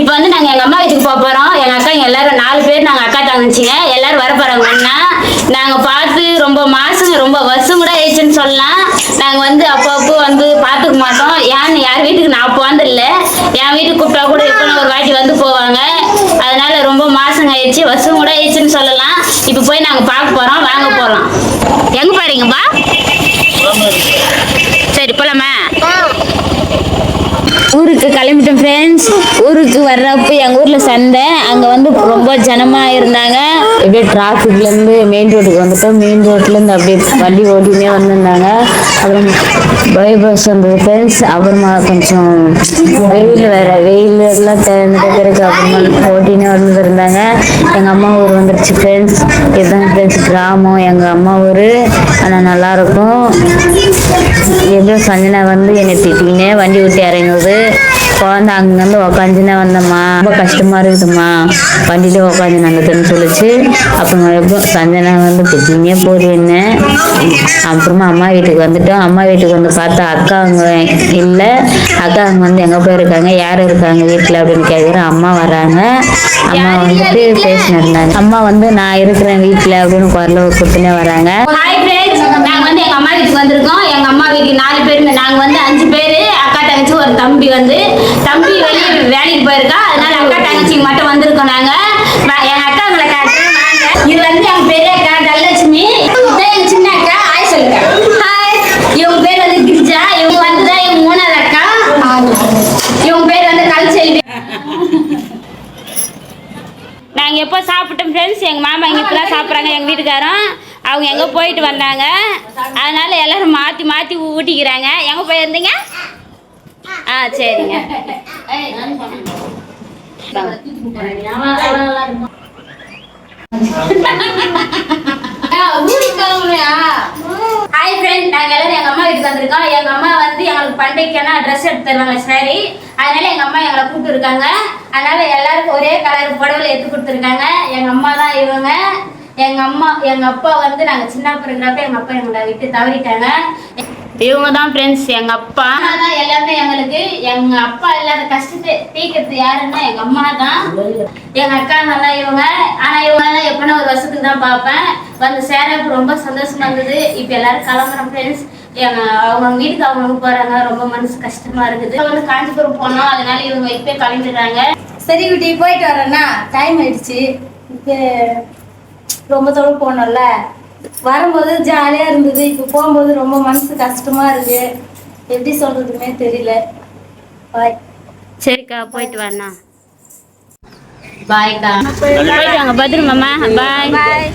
இப்போ வந்து நாங்க எங்க அம்மா வீட்டுக்கு போக போறோம். எங்க அக்கா இங்க எல்லாரும் நாலு பேர் நாங்க அக்கா தங்கச்சிங்க. எல்லாரும் வர போறாங்க ஒண்ணா நாங்க பார்த்து ரொம்ப மாசம் ரொம்ப வருஷம் கூட ஆயிடுச்சுன்னு சொல்லலாம். நாங்க வந்து அப்பப்போ வந்து பார்த்துக்க மாட்டோம். ஏன்னு யார் வீட்டுக்கு நான் போனதில்ல என் வீட்டுக்கு கூப்பிட்டா கூட இப்போ ஒரு வாட்டி வந்து போவாங்க. அதனால ரொம்ப மாசம் ஆயிடுச்சு வருஷம் கூட ஆயிடுச்சுன்னு சொல்லலாம். இப்போ போய் நாங்க பார்க்க போறோம் வாங்க போறோம் எங்க போறீங்கப்பா சரி போலாமா ஊருக்கு கிளம்பிட்டோம் ஃப்ரெண்ட்ஸ் ஊருக்கு வர்றப்ப எங்கள் ஊரில் சந்தை அங்கே வந்து ரொம்ப ஜனமாக இருந்தாங்க. அப்படியே டிராஃபிக்லேருந்து மெயின் ரோட்டுக்கு வந்துட்டோம். மெயின் ரோட்லேருந்து அப்படியே வண்டி ஓட்டினே வந்திருந்தாங்க. அப்புறம் பைபாஸ் வந்தது ஃப்ரெண்ட்ஸ் அப்புறமா கொஞ்சம் வெயில் வேறு வெயில் ஃபுல்லாக திறந்த பிறகு அப்புறமா ஓட்டினே வந்துருந்தாங்க எங்கள் அம்மா ஊர் வந்துருச்சு ஃப்ரெண்ட்ஸ் இதுதான் ஃப்ரெண்ட்ஸ் கிராமம். எங்கள் அம்மா ஊர். ஆனால் நல்லாயிருக்கும். எப்படியோ சஞ்சனா வந்து என்னை திட்டினே வண்டி விட்டு இறங்குது. குழந்தை அங்கேருந்து உக்காந்துனே வந்தம்மா. ரொம்ப கஷ்டமா இருக்குதும்மா. வண்டியிலே உக்காந்து நல்லதுன்னு சொல்லிச்சு. அப்புறமா எப்போ சஞ்சனா வந்து போகுது என்ன? அப்புறமா அம்மா வீட்டுக்கு வந்துட்டோம். அம்மா வீட்டுக்கு வந்து பார்த்தா அக்கா அங்க இல்லை. அக்கா அங்க வந்து எங்கே போயிருக்காங்க யார் இருக்காங்க வீட்டில் அப்படின்னு கேட்குறேன் அம்மா வராங்க. அம்மா வந்துட்டு பேசினு இருந்தாங்க அம்மா வந்து நான் இருக்கிறேன் வீட்டில் அப்படின்னு குரல கொடுத்துனே வராங்க. வந்து எங்க அம்மா வீட்டுக்கு வந்திருக்கோம். எங்க நாலு பேருங்க. நாங்க வந்து அஞ்சு பேர் அக்கா தங்கச்சி ஒரு தம்பி வந்து. தம்பி வெளியே வேலைக்கு போயிருக்கா. அதனால அக்கா தங்கச்சி மட்டும் வந்திருக்கோம் நாங்க. என் அக்கா உங்களை காட்டுறேன் வாங்க. இது வந்து எங்கள் பெரிய அக்கா தனலட்சுமி. இதுதான் எங்க சின்ன அக்கா ஆய் சொல்லுங்க ஹாய் இவங்க பேர் வந்து கிரிஜா. இவங்க வந்து தான் இவங்க மூணாவது அக்கா. இவங்க பேர் வந்து கல்செல்வி. நாங்கள் எப்போ சாப்பிட்டோம் ஃப்ரெண்ட்ஸ் எங்கள் மாமா இங்கே இப்போலாம் சாப்பிட்றாங்க எங்கள் வீட்டுக்காரன். அவங்க எங்கே போயிட்டு வந்தாங்க? அதனால் எல்லோரும் மாற்றி மாற்றி ஊட்டிக்கிறாங்க. எங்கே போயிருந்தீங்க? ஆ சரிங்க. ஹாய் ஃப்ரெண்ட் நாங்கள் எல்லாரும் எங்கள் அம்மா வீட்டுக்கு வந்திருக்கோம். எங்கள் அம்மா வந்து எங்களுக்கு பண்டிகைக்கான ட்ரெஸ் எடுத்து தருவாங்க சாரி அதனால எங்கள் அம்மா எங்களை கூப்பிட்டு இருக்காங்க அதனால எல்லாருக்கும் ஒரே கலர் புடவை எடுத்து கொடுத்துருக்காங்க. எங்கள் அம்மா தான் இவங்க. எங்க அம்மா எங்க அப்பா வந்து நாங்க சின்ன பிறகுறப்ப எங்க அப்பா எங்களை விட்டு தவறிட்டாங்க. இவங்க தான் ஃப்ரெண்ட்ஸ் எங்க அப்பா. தான் எல்லாமே எங்களுக்கு. எங்க அப்பா இல்லாத கஷ்டத்தை தீக்கிறது யாருன்னா எங்க அம்மா தான் எங்க அக்கா நல்லா இவங்க. ஆனா இவங்க எப்பனா ஒரு வருஷத்துக்கு தான் பார்ப்பேன். வந்து சேரப்பு ரொம்ப சந்தோஷமா இருந்தது. இப்ப எல்லாரும் கிளம்புறோம் ஃப்ரெண்ட்ஸ் எங்க அவங்க வீட்டுக்கு அவங்க போறாங்க. ரொம்ப மனசு கஷ்டமா இருக்குது. வந்து காஞ்சிபுரம் போனோம். அதனால இவங்க இப்பே கிளம்பிடுறாங்க. சரி குட்டி போயிட்டு வரேன்னா. டைம் ஆயிடுச்சு. இப்போ ரொம்ப தொழில் போனோம்ல. வரும்போது ஜாலியாக இருந்தது. இப்போ போகும்போது ரொம்ப மனசு கஷ்டமா இருக்கு. எப்படி சொல்றதுன்னே தெரியல. பாய் சரிக்கா போயிட்டு பாய்க்கா பத்திரமாம்மா பாய் பாய்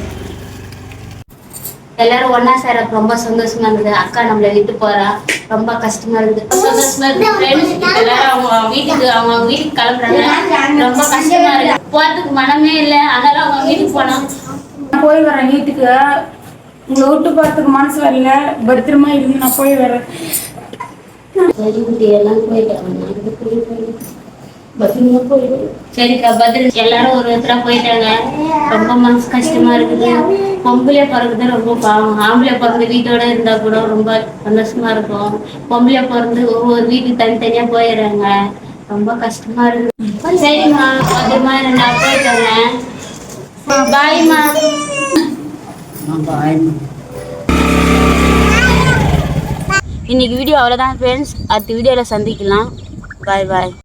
எல்லாரும் ஒண்ணா சேர ரொம்ப சந்தோஷமா இருந்தது. அக்கா நம்மள விட்டு போறா. ரொம்ப கஷ்டமா இருக்குது சந்தோஷமா ஃப்ரெண்ட்ஸ் எல்லாரும் அவங்க வீட்டுக்கு அவங்க அவங்க வீட்டுக்கு கிளம்புறாங்க. ரொம்ப கஷ்டமா இருக்கு. போறதுக்கு மனமே இல்ல. அதனால அவங்க வீட்டுக்கு போனோம் நான் போய் வரேன் வீட்டுக்கு. உங்களை விட்டு போறதுக்கு மனசு வரல பத்திரமா இருந்து நான் போய் வரேன். எல்லாம் போயிட்டாங்க பத்திரமா போயிடு சரிக்கா பத்திரம் எல்லாரும் ஒரு இடத்துல போயிட்டாங்க. ரொம்ப மனசு கஷ்டமா இருக்குது. பொம்பளை பிறகுது ரொம்ப பாவம். ஆம்பளை பிறந்து வீட்டோட இருந்தா கூட ரொம்ப சந்தோஷமா இருக்கும். பொம்பளை பிறந்து ஒவ்வொரு வீட்டுக்கு தனித்தனியா போயிடுறாங்க. ரொம்ப கஷ்டமா இருக்குது. சரிம்மா பத்திரமா நான் போயிட்டு வரேன். பாய்மா இன்னைக்கு வீடியோ அவ்வளோதான் ஃப்ரெண்ட்ஸ் அடுத்த வீடியோவில் சந்திக்கலாம். பாய் பாய்